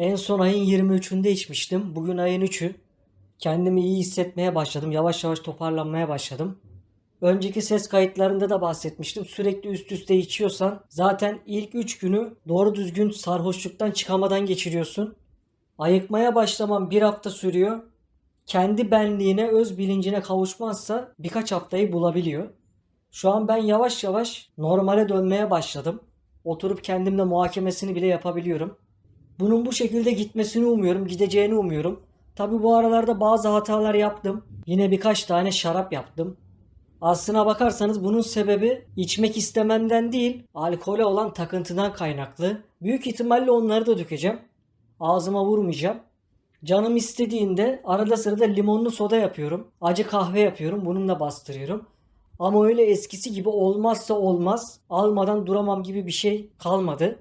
En son ayın 23'ünde içmiştim. Bugün ayın 3'ü. Kendimi iyi hissetmeye başladım. Yavaş yavaş toparlanmaya başladım. Önceki ses kayıtlarında da bahsetmiştim. Sürekli üst üste içiyorsan zaten ilk 3 günü doğru düzgün sarhoşluktan çıkamadan geçiriyorsun. Ayıkmaya başlamam bir hafta sürüyor. Kendi benliğine, öz bilincine kavuşmazsa birkaç haftayı bulabiliyor. Şu an ben yavaş yavaş normale dönmeye başladım. Oturup kendimle muhakemesini bile yapabiliyorum. Bunun bu şekilde gitmesini umuyorum, gideceğini umuyorum. Tabi bu aralarda bazı hatalar yaptım. Yine birkaç tane şarap yaptım. Aslına bakarsanız bunun sebebi içmek istememden değil, alkole olan takıntıdan kaynaklı. Büyük ihtimalle onları da dökeceğim. Ağzıma vurmayacağım. Canım istediğinde arada sırada limonlu soda yapıyorum. Acı kahve yapıyorum. Bununla bastırıyorum. Ama öyle eskisi gibi olmazsa olmaz, almadan duramam gibi bir şey kalmadı.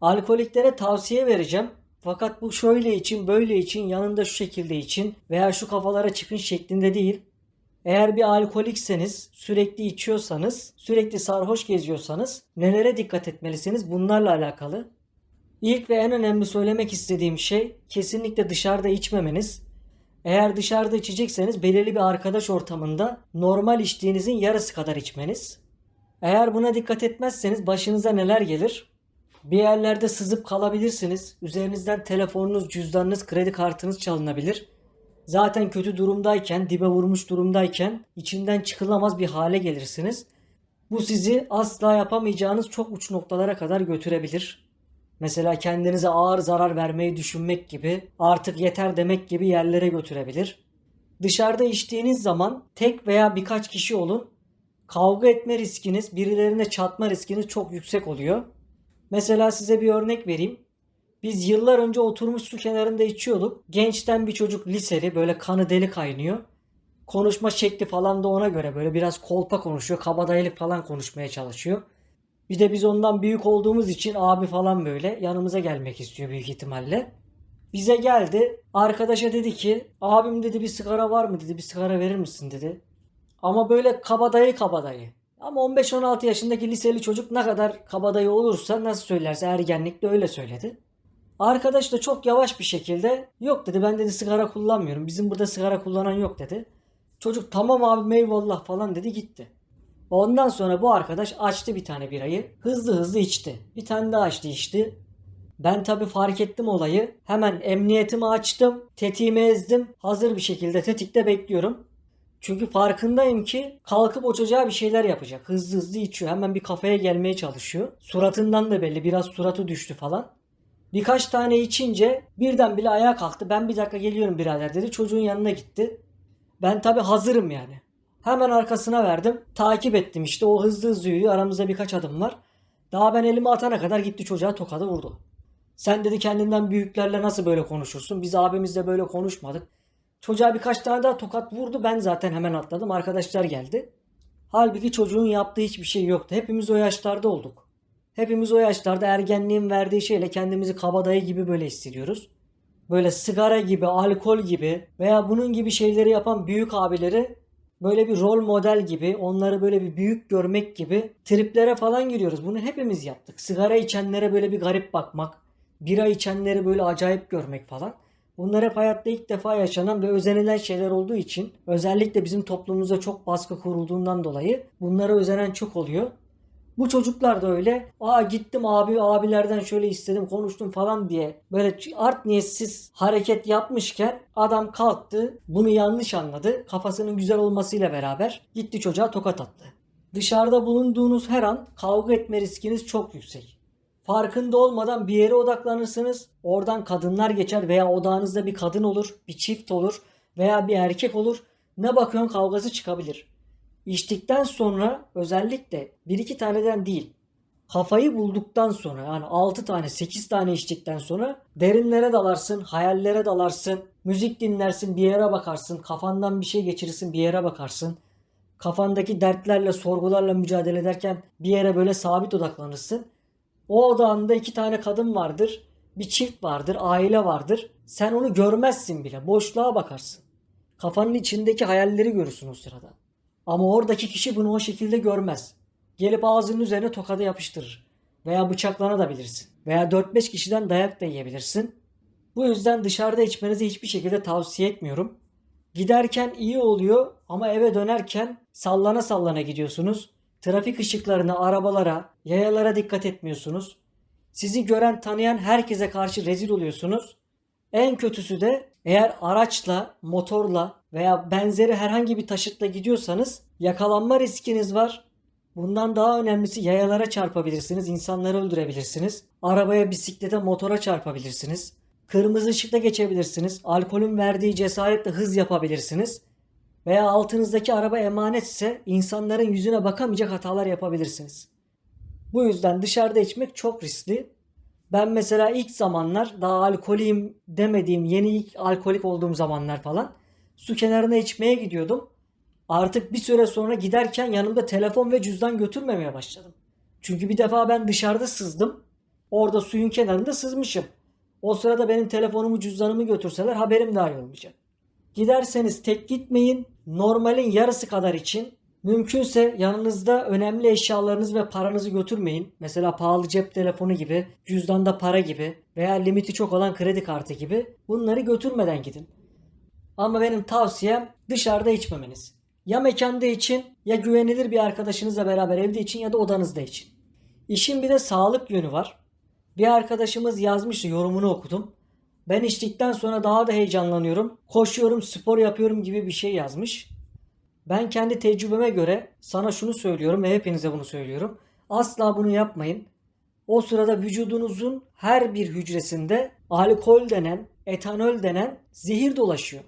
Alkoliklere tavsiye vereceğim. Fakat bu şöyle için, böyle için, yanında şu şekilde için veya şu kafalara çıkın şeklinde değil. Eğer bir alkolikseniz, sürekli içiyorsanız, sürekli sarhoş geziyorsanız nelere dikkat etmelisiniz bunlarla alakalı. İlk ve en önemli söylemek istediğim şey kesinlikle dışarıda içmemeniz. Eğer dışarıda içecekseniz belirli bir arkadaş ortamında normal içtiğinizin yarısı kadar içmeniz. Eğer buna dikkat etmezseniz başınıza neler gelir? Bir yerlerde sızıp kalabilirsiniz. Üzerinizden telefonunuz, cüzdanınız, kredi kartınız çalınabilir. Zaten kötü durumdayken, dibe vurmuş durumdayken içinden çıkılamaz bir hale gelirsiniz. Bu sizi asla yapamayacağınız çok uç noktalara kadar götürebilir. Mesela kendinize ağır zarar vermeyi düşünmek gibi, artık yeter demek gibi yerlere götürebilir. Dışarıda içtiğiniz zaman tek veya birkaç kişi olun. Kavga etme riskiniz, birilerine çatma riskiniz çok yüksek oluyor. Mesela size bir örnek vereyim. Biz yıllar önce oturmuş su kenarında içiyorduk. Gençten bir çocuk liseli böyle kanı deli kaynıyor. Konuşma şekli falan da ona göre böyle biraz kolpa konuşuyor. Kabadayılık falan konuşmaya çalışıyor. Bir de biz ondan büyük olduğumuz için abi falan böyle yanımıza gelmek istiyor büyük ihtimalle. Bize geldi. Arkadaşa dedi ki abim dedi bir sigara var mı dedi bir sigara verir misin dedi. Ama böyle kabadayı kabadayı. Ama 15-16 yaşındaki liseli çocuk ne kadar kabadayı olursa nasıl söylerse ergenlikte öyle söyledi. Arkadaş da çok yavaş bir şekilde yok dedi ben dedi sigara kullanmıyorum. Bizim burada sigara kullanan yok dedi. Çocuk tamam abi eyvallah falan dedi gitti. Ondan sonra bu arkadaş açtı bir tane birayı. Hızlı hızlı içti. Bir tane daha açtı içti. Ben tabi fark ettim olayı. Hemen emniyetimi açtım. Tetiğimi ezdim. Hazır bir şekilde tetikte bekliyorum. Çünkü farkındayım ki kalkıp o çocuğa bir şeyler yapacak. Hızlı hızlı içiyor. Hemen bir kafaya gelmeye çalışıyor. Suratından da belli. Biraz suratı düştü falan. Birkaç tane içince birden bile ayağa kalktı. Ben bir dakika geliyorum birader dedi. Çocuğun yanına gitti. Ben tabi hazırım yani. Hemen arkasına verdim. Takip ettim işte o hızlı hızlı yürüyor. Aramızda birkaç adım var. Daha ben elimi atana kadar gitti çocuğa tokadı vurdu. Sen dedi kendinden büyüklerle nasıl böyle konuşursun? Biz abimizle böyle konuşmadık. Çocuğa birkaç tane daha tokat vurdu. Ben zaten hemen atladım. Arkadaşlar geldi. Halbuki çocuğun yaptığı hiçbir şey yoktu. Hepimiz o yaşlarda olduk. Hepimiz o yaşlarda ergenliğin verdiği şeyle kendimizi kabadayı gibi böyle hissediyoruz. Böyle sigara gibi, alkol gibi veya bunun gibi şeyleri yapan büyük abileri böyle bir rol model gibi, onları böyle bir büyük görmek gibi triplere falan giriyoruz. Bunu hepimiz yaptık. Sigara içenlere böyle bir garip bakmak, bira içenleri böyle acayip görmek falan. Bunlar hep hayatta ilk defa yaşanan ve özenilen şeyler olduğu için özellikle bizim toplumumuzda çok baskı kurulduğundan dolayı bunlara özenen çok oluyor. Bu çocuklar da öyle. Aa gittim abi abilerden şöyle istedim konuştum falan diye böyle art niyetsiz hareket yapmışken adam kalktı bunu yanlış anladı. Kafasının güzel olmasıyla beraber gitti çocuğa tokat attı. Dışarıda bulunduğunuz her an kavga etme riskiniz çok yüksek. Farkında olmadan bir yere odaklanırsınız. Oradan kadınlar geçer veya odağınızda bir kadın olur, bir çift olur veya bir erkek olur. Ne bakıyorsun kavgası çıkabilir. İçtikten sonra özellikle bir iki taneden değil kafayı bulduktan sonra yani 6 tane 8 tane içtikten sonra derinlere dalarsın, hayallere dalarsın, müzik dinlersin, bir yere bakarsın, kafandan bir şey geçirirsin, bir yere bakarsın. Kafandaki dertlerle, sorgularla mücadele ederken bir yere böyle sabit odaklanırsın. O odağında iki tane kadın vardır, bir çift vardır, aile vardır. Sen onu görmezsin bile, boşluğa bakarsın. Kafanın içindeki hayalleri görürsün o sırada. Ama oradaki kişi bunu o şekilde görmez. Gelip ağzının üzerine tokadı yapıştırır. Veya bıçaklanabilirsin. Veya 4-5 kişiden dayak da yiyebilirsin. Bu yüzden dışarıda içmenizi hiçbir şekilde tavsiye etmiyorum. Giderken iyi oluyor ama eve dönerken sallana sallana gidiyorsunuz. Trafik ışıklarına, arabalara, yayalara dikkat etmiyorsunuz. Sizi gören, tanıyan herkese karşı rezil oluyorsunuz. En kötüsü de eğer araçla, motorla veya benzeri herhangi bir taşıtla gidiyorsanız yakalanma riskiniz var. Bundan daha önemlisi yayalara çarpabilirsiniz, insanları öldürebilirsiniz. Arabaya, bisiklete, motora çarpabilirsiniz. Kırmızı ışıkta geçebilirsiniz. Alkolün verdiği cesaretle hız yapabilirsiniz. Veya altınızdaki araba emanetse insanların yüzüne bakamayacak hatalar yapabilirsiniz. Bu yüzden dışarıda içmek çok riskli. Ben mesela ilk zamanlar daha alkoliyim demediğim yeni ilk alkolik olduğum zamanlar falan su kenarına içmeye gidiyordum. Artık bir süre sonra giderken yanımda telefon ve cüzdan götürmemeye başladım. Çünkü bir defa ben dışarıda sızdım. Orada suyun kenarında sızmışım. O sırada benim telefonumu cüzdanımı götürseler haberim dahi olmayacak. Giderseniz tek gitmeyin. Normalin yarısı kadar için. Mümkünse yanınızda önemli eşyalarınız ve paranızı götürmeyin. Mesela pahalı cep telefonu gibi, cüzdanda para gibi veya limiti çok olan kredi kartı gibi. Bunları götürmeden gidin. Ama benim tavsiyem dışarıda içmemeniz. Ya mekanda için ya güvenilir bir arkadaşınızla beraber evde için ya da odanızda için. İşin bir de sağlık yönü var. Bir arkadaşımız yazmıştı yorumunu okudum. Ben içtikten sonra daha da heyecanlanıyorum. Koşuyorum, spor yapıyorum gibi bir şey yazmış. Ben kendi tecrübeme göre sana şunu söylüyorum ve hepinize bunu söylüyorum. Asla bunu yapmayın. O sırada vücudunuzun her bir hücresinde alkol denen, etanol denen zehir dolaşıyor.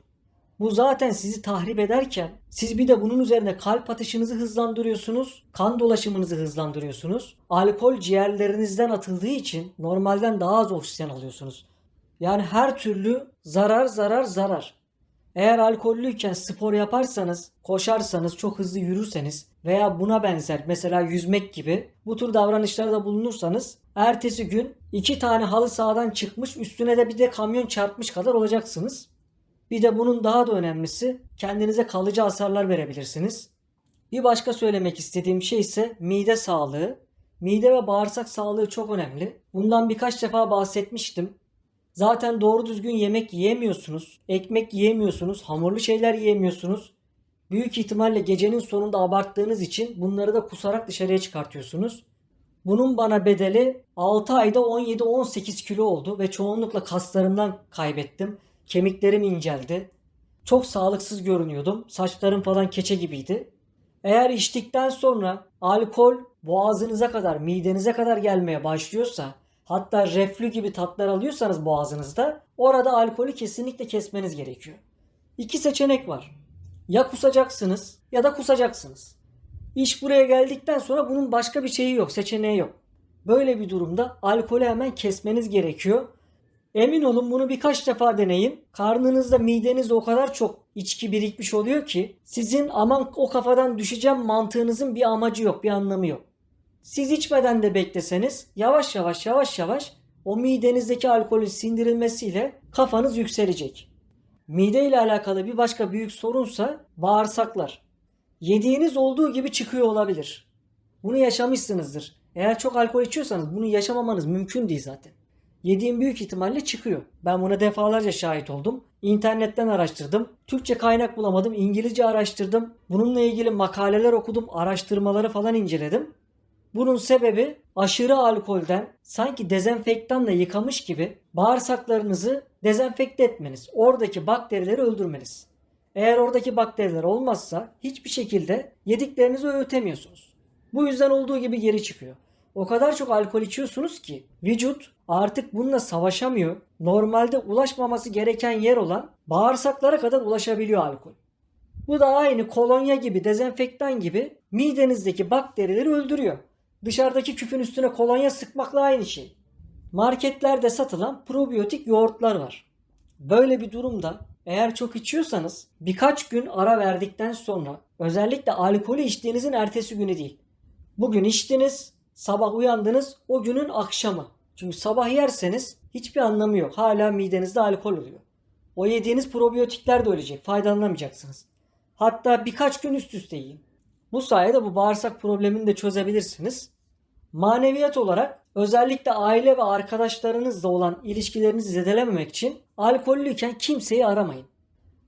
Bu zaten sizi tahrip ederken siz bir de bunun üzerine kalp atışınızı hızlandırıyorsunuz, kan dolaşımınızı hızlandırıyorsunuz. Alkol ciğerlerinizden atıldığı için normalden daha az oksijen alıyorsunuz. Yani her türlü zarar zarar zarar. Eğer alkollüyken spor yaparsanız, koşarsanız, çok hızlı yürürseniz veya buna benzer mesela yüzmek gibi bu tür davranışlarda bulunursanız ertesi gün iki tane halı sahadan çıkmış üstüne de bir de kamyon çarpmış kadar olacaksınız. Bir de bunun daha da önemlisi kendinize kalıcı hasarlar verebilirsiniz. Bir başka söylemek istediğim şey ise mide sağlığı. Mide ve bağırsak sağlığı çok önemli. Bundan birkaç defa bahsetmiştim. Zaten doğru düzgün yemek yiyemiyorsunuz. Ekmek yiyemiyorsunuz. Hamurlu şeyler yiyemiyorsunuz. Büyük ihtimalle gecenin sonunda abarttığınız için bunları da kusarak dışarıya çıkartıyorsunuz. Bunun bana bedeli 6 ayda 17-18 kilo oldu ve çoğunlukla kaslarımdan kaybettim. Kemiklerim inceldi. Çok sağlıksız görünüyordum. Saçlarım falan keçe gibiydi. Eğer içtikten sonra alkol boğazınıza kadar, midenize kadar gelmeye başlıyorsa, hatta reflü gibi tatlar alıyorsanız boğazınızda, orada alkolü kesinlikle kesmeniz gerekiyor. İki seçenek var. Ya kusacaksınız ya da kusacaksınız. İş buraya geldikten sonra bunun başka bir şeyi yok, seçeneği yok. Böyle bir durumda alkolü hemen kesmeniz gerekiyor. Emin olun bunu birkaç defa deneyin. Karnınızda midenizde o kadar çok içki birikmiş oluyor ki sizin aman o kafadan düşeceğim mantığınızın bir amacı yok, bir anlamı yok. Siz içmeden de bekleseniz yavaş yavaş yavaş yavaş o midenizdeki alkolün sindirilmesiyle kafanız yükselecek. Mide ile alakalı bir başka büyük sorunsa bağırsaklar. Yediğiniz olduğu gibi çıkıyor olabilir. Bunu yaşamışsınızdır. Eğer çok alkol içiyorsanız bunu yaşamamanız mümkün değil zaten. Yediğim büyük ihtimalle çıkıyor. Ben buna defalarca şahit oldum. İnternetten araştırdım. Türkçe kaynak bulamadım. İngilizce araştırdım. Bununla ilgili makaleler okudum. Araştırmaları falan inceledim. Bunun sebebi aşırı alkolden sanki dezenfektanla yıkamış gibi bağırsaklarınızı dezenfekte etmeniz. Oradaki bakterileri öldürmeniz. Eğer oradaki bakteriler olmazsa hiçbir şekilde yediklerinizi öğütemiyorsunuz. Bu yüzden olduğu gibi geri çıkıyor. O kadar çok alkol içiyorsunuz ki vücut artık bununla savaşamıyor. Normalde ulaşmaması gereken yer olan bağırsaklara kadar ulaşabiliyor alkol. Bu da aynı kolonya gibi, dezenfektan gibi midenizdeki bakterileri öldürüyor. Dışarıdaki küfün üstüne kolonya sıkmakla aynı şey. Marketlerde satılan probiyotik yoğurtlar var. Böyle bir durumda eğer çok içiyorsanız birkaç gün ara verdikten sonra özellikle alkolü içtiğinizin ertesi günü değil. Bugün içtiniz, sabah uyandınız o günün akşamı. Çünkü sabah yerseniz hiçbir anlamı yok. Hala midenizde alkol oluyor. O yediğiniz probiyotikler de ölecek. Faydalanamayacaksınız. Hatta birkaç gün üst üste yiyin. Bu sayede bu bağırsak problemini de çözebilirsiniz. Maneviyat olarak Özellikle aile ve arkadaşlarınızla olan ilişkilerinizi zedelememek için alkollüyken kimseyi aramayın.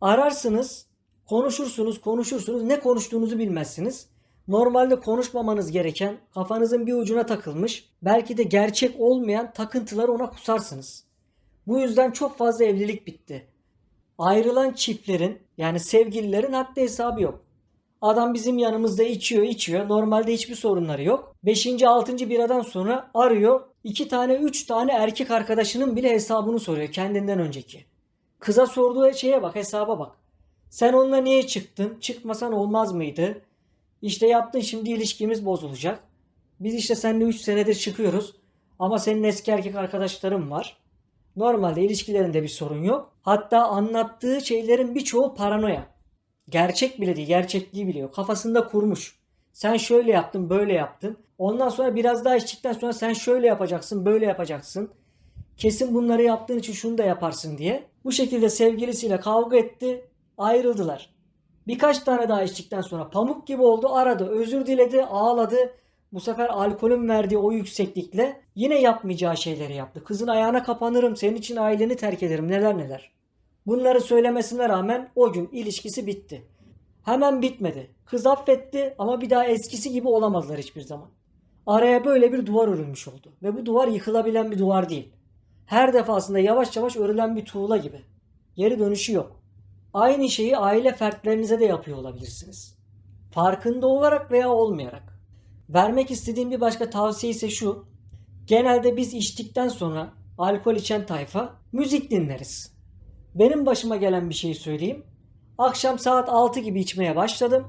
Ararsınız, konuşursunuz, konuşursunuz, ne konuştuğunuzu bilmezsiniz. Normalde konuşmamanız gereken, kafanızın bir ucuna takılmış, belki de gerçek olmayan takıntıları ona kusarsınız. Bu yüzden çok fazla evlilik bitti. Ayrılan çiftlerin yani sevgililerin haddi hesabı yok. Adam bizim yanımızda içiyor içiyor. Normalde hiçbir sorunları yok. 5. 6. biradan sonra arıyor. 2 tane 3 tane erkek arkadaşının bile hesabını soruyor kendinden önceki. Kıza sorduğu şeye bak hesaba bak. Sen onunla niye çıktın? Çıkmasan olmaz mıydı? İşte yaptın şimdi ilişkimiz bozulacak. Biz işte seninle 3 senedir çıkıyoruz. Ama senin eski erkek arkadaşların var. Normalde ilişkilerinde bir sorun yok. Hatta anlattığı şeylerin birçoğu paranoya. Gerçek bile değil, gerçekliği biliyor. Kafasında kurmuş. Sen şöyle yaptın, böyle yaptın. Ondan sonra biraz daha içtikten sonra sen şöyle yapacaksın, böyle yapacaksın. Kesin bunları yaptığın için şunu da yaparsın diye. Bu şekilde sevgilisiyle kavga etti, ayrıldılar. Birkaç tane daha içtikten sonra pamuk gibi oldu, aradı, özür diledi, ağladı. Bu sefer alkolün verdiği o yükseklikle yine yapmayacağı şeyleri yaptı. Kızın ayağına kapanırım, senin için aileni terk ederim, neler neler. Bunları söylemesine rağmen o gün ilişkisi bitti. Hemen bitmedi. Kız affetti ama bir daha eskisi gibi olamadılar hiçbir zaman. Araya böyle bir duvar örülmüş oldu. Ve bu duvar yıkılabilen bir duvar değil. Her defasında yavaş yavaş örülen bir tuğla gibi. Geri dönüşü yok. Aynı şeyi aile fertlerinize de yapıyor olabilirsiniz. Farkında olarak veya olmayarak. Vermek istediğim bir başka tavsiye ise şu. Genelde biz içtikten sonra alkol içen tayfa müzik dinleriz. Benim başıma gelen bir şey söyleyeyim. Akşam saat 6 gibi içmeye başladım.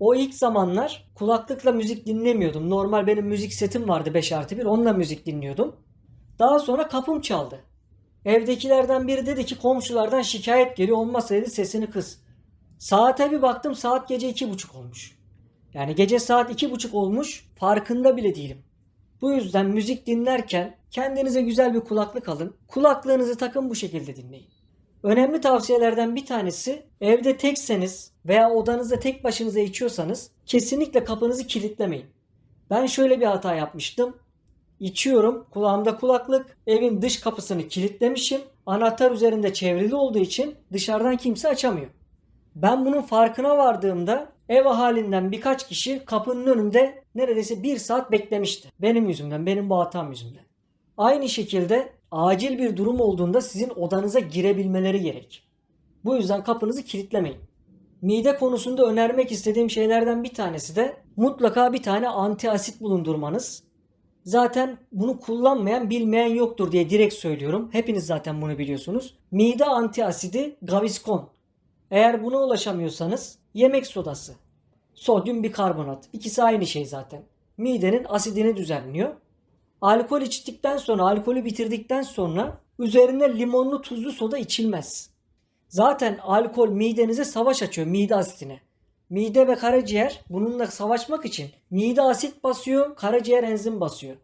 O ilk zamanlar kulaklıkla müzik dinlemiyordum. Normal benim müzik setim vardı 5 artı 1. Onunla müzik dinliyordum. Daha sonra kapım çaldı. Evdekilerden biri dedi ki komşulardan şikayet geliyor. Olmazsa dedi sesini kız. Saate bir baktım saat gece iki buçuk olmuş. Yani gece saat iki buçuk olmuş farkında bile değilim. Bu yüzden müzik dinlerken kendinize güzel bir kulaklık alın. Kulaklığınızı takın bu şekilde dinleyin. Önemli tavsiyelerden bir tanesi evde tekseniz veya odanızda tek başınıza içiyorsanız kesinlikle kapınızı kilitlemeyin. Ben şöyle bir hata yapmıştım. İçiyorum, kulağımda kulaklık, evin dış kapısını kilitlemişim. Anahtar üzerinde çevrili olduğu için dışarıdan kimse açamıyor. Ben bunun farkına vardığımda ev halinden birkaç kişi kapının önünde neredeyse bir saat beklemişti. Benim yüzümden, benim bu hatam yüzümden. Aynı şekilde acil bir durum olduğunda sizin odanıza girebilmeleri gerek. Bu yüzden kapınızı kilitlemeyin. Mide konusunda önermek istediğim şeylerden bir tanesi de mutlaka bir tane antiasit bulundurmanız. Zaten bunu kullanmayan bilmeyen yoktur diye direkt söylüyorum. Hepiniz zaten bunu biliyorsunuz. Mide antiasidi Gaviscon. Eğer buna ulaşamıyorsanız yemek sodası. Sodyum bikarbonat. İkisi aynı şey zaten. Midenin asidini düzenliyor. Alkol içtikten sonra, alkolü bitirdikten sonra üzerine limonlu tuzlu soda içilmez. Zaten alkol midenize savaş açıyor mide asitine. Mide ve karaciğer bununla savaşmak için mide asit basıyor, karaciğer enzim basıyor.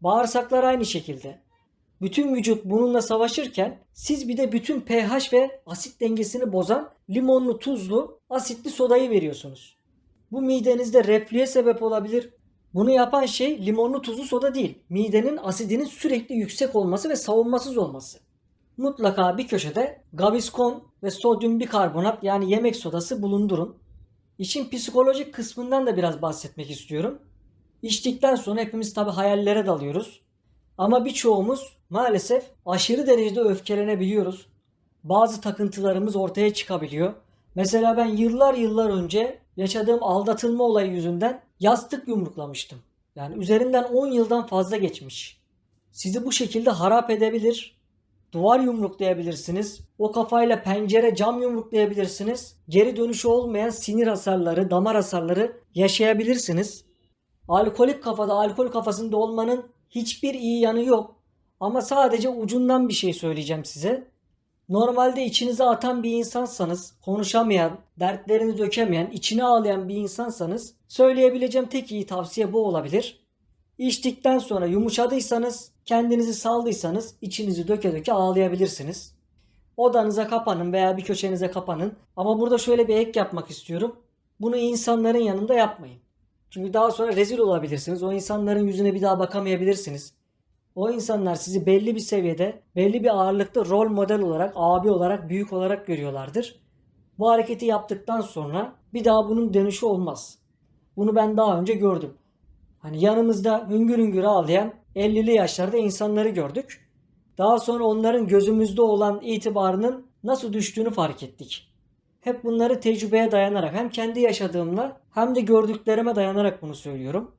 Bağırsaklar aynı şekilde. Bütün vücut bununla savaşırken siz bir de bütün pH ve asit dengesini bozan limonlu, tuzlu, asitli sodayı veriyorsunuz. Bu midenizde reflüye sebep olabilir. Bunu yapan şey limonlu tuzlu soda değil. Midenin asidinin sürekli yüksek olması ve savunmasız olması. Mutlaka bir köşede Gaviscon ve sodyum bikarbonat yani yemek sodası bulundurun. İşin psikolojik kısmından da biraz bahsetmek istiyorum. İçtikten sonra hepimiz tabi hayallere dalıyoruz. Ama birçoğumuz maalesef aşırı derecede öfkelenebiliyoruz. Bazı takıntılarımız ortaya çıkabiliyor. Mesela ben yıllar yıllar önce yaşadığım aldatılma olayı yüzünden yastık yumruklamıştım. Yani üzerinden 10 yıldan fazla geçmiş. Sizi bu şekilde harap edebilir. Duvar yumruklayabilirsiniz. O kafayla pencere, cam yumruklayabilirsiniz. Geri dönüşü olmayan sinir hasarları, damar hasarları yaşayabilirsiniz. Alkolik kafada, alkol kafasında olmanın hiçbir iyi yanı yok. Ama sadece ucundan bir şey söyleyeceğim size. Normalde içinize atan bir insansanız, konuşamayan, dertlerini dökemeyen, içine ağlayan bir insansanız söyleyebileceğim tek iyi tavsiye bu olabilir. İçtikten sonra yumuşadıysanız, kendinizi saldıysanız içinizi döke döke ağlayabilirsiniz. Odanıza kapanın veya bir köşenize kapanın. Ama burada şöyle bir ek yapmak istiyorum. Bunu insanların yanında yapmayın. Çünkü daha sonra rezil olabilirsiniz. O insanların yüzüne bir daha bakamayabilirsiniz. O insanlar sizi belli bir seviyede, belli bir ağırlıkta rol model olarak, abi olarak, büyük olarak görüyorlardır. Bu hareketi yaptıktan sonra bir daha bunun dönüşü olmaz. Bunu ben daha önce gördüm. Hani yanımızda hüngür hüngür ağlayan 50'li yaşlarda insanları gördük. Daha sonra onların gözümüzde olan itibarının nasıl düştüğünü fark ettik. Hep bunları tecrübeye dayanarak hem kendi yaşadığımla hem de gördüklerime dayanarak bunu söylüyorum.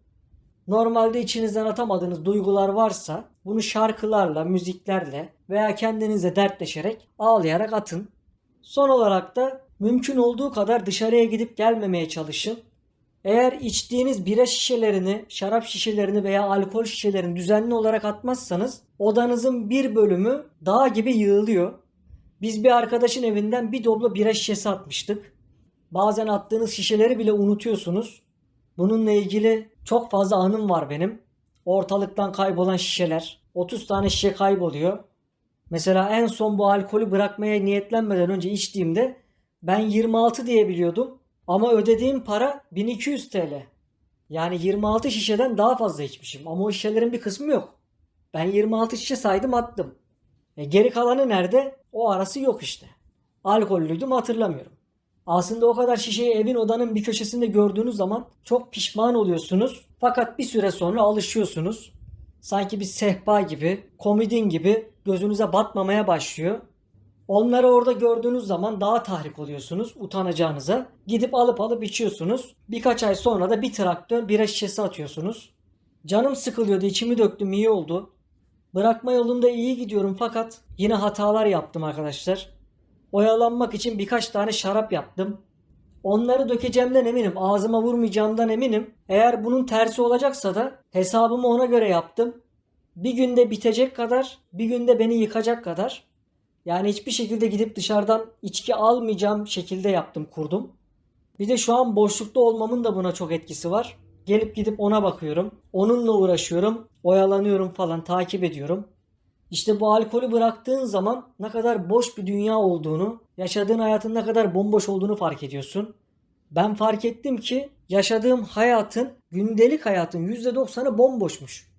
Normalde içinizden atamadığınız duygular varsa bunu şarkılarla, müziklerle veya kendinize dertleşerek, ağlayarak atın. Son olarak da mümkün olduğu kadar dışarıya gidip gelmemeye çalışın. Eğer içtiğiniz bira şişelerini, şarap şişelerini veya alkol şişelerini düzenli olarak atmazsanız odanızın bir bölümü dağ gibi yığılıyor. Biz bir arkadaşın evinden bir doblo bira şişesi atmıştık. Bazen attığınız şişeleri bile unutuyorsunuz. Bununla ilgili çok fazla anım var benim. Ortalıktan kaybolan şişeler. 30 tane şişe kayboluyor. Mesela en son bu alkolü bırakmaya niyetlenmeden önce içtiğimde ben 26 diye biliyordum. Ama ödediğim para 1200 TL. Yani 26 şişeden daha fazla içmişim. Ama o şişelerin bir kısmı yok. Ben 26 şişe saydım attım. E geri kalanı nerede? O arası yok işte. Alkollüydüm hatırlamıyorum. Aslında o kadar şişeyi evin odanın bir köşesinde gördüğünüz zaman çok pişman oluyorsunuz. Fakat bir süre sonra alışıyorsunuz. Sanki bir sehpa gibi, komodin gibi gözünüze batmamaya başlıyor. Onları orada gördüğünüz zaman daha tahrik oluyorsunuz utanacağınıza. Gidip alıp alıp içiyorsunuz. Birkaç ay sonra da bir traktör bira şişesi atıyorsunuz. Canım sıkılıyordu içimi döktüm iyi oldu. Bırakma yolunda iyi gidiyorum fakat yine hatalar yaptım arkadaşlar. Oyalanmak için birkaç tane şarap yaptım. Onları dökeceğimden eminim. Ağzıma vurmayacağımdan eminim. Eğer bunun tersi olacaksa da hesabımı ona göre yaptım. Bir günde bitecek kadar, bir günde beni yıkacak kadar. Yani hiçbir şekilde gidip dışarıdan içki almayacağım şekilde yaptım, kurdum. Bir de şu an boşlukta olmamın da buna çok etkisi var. Gelip gidip ona bakıyorum. Onunla uğraşıyorum. Oyalanıyorum falan takip ediyorum. İşte bu alkolü bıraktığın zaman ne kadar boş bir dünya olduğunu, yaşadığın hayatın ne kadar bomboş olduğunu fark ediyorsun. Ben fark ettim ki yaşadığım hayatın, gündelik hayatın %90'ı bomboşmuş.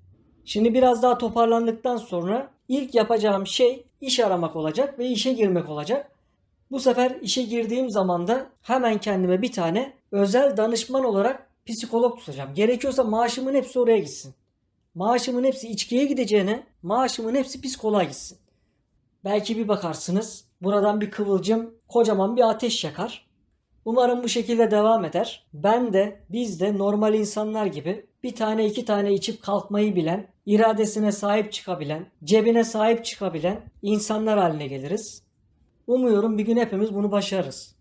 Şimdi biraz daha toparlandıktan sonra ilk yapacağım şey iş aramak olacak ve işe girmek olacak. Bu sefer işe girdiğim zaman da hemen kendime bir tane özel danışman olarak psikolog tutacağım. Gerekiyorsa maaşımın hepsi oraya gitsin. Maaşımın hepsi içkiye gideceğine maaşımın hepsi psikoloğa gitsin. Belki bir bakarsınız buradan bir kıvılcım kocaman bir ateş yakar. Umarım bu şekilde devam eder. Ben de biz de normal insanlar gibi bir tane iki tane içip kalkmayı bilen, iradesine sahip çıkabilen, cebine sahip çıkabilen insanlar haline geliriz. Umuyorum bir gün hepimiz bunu başarırız.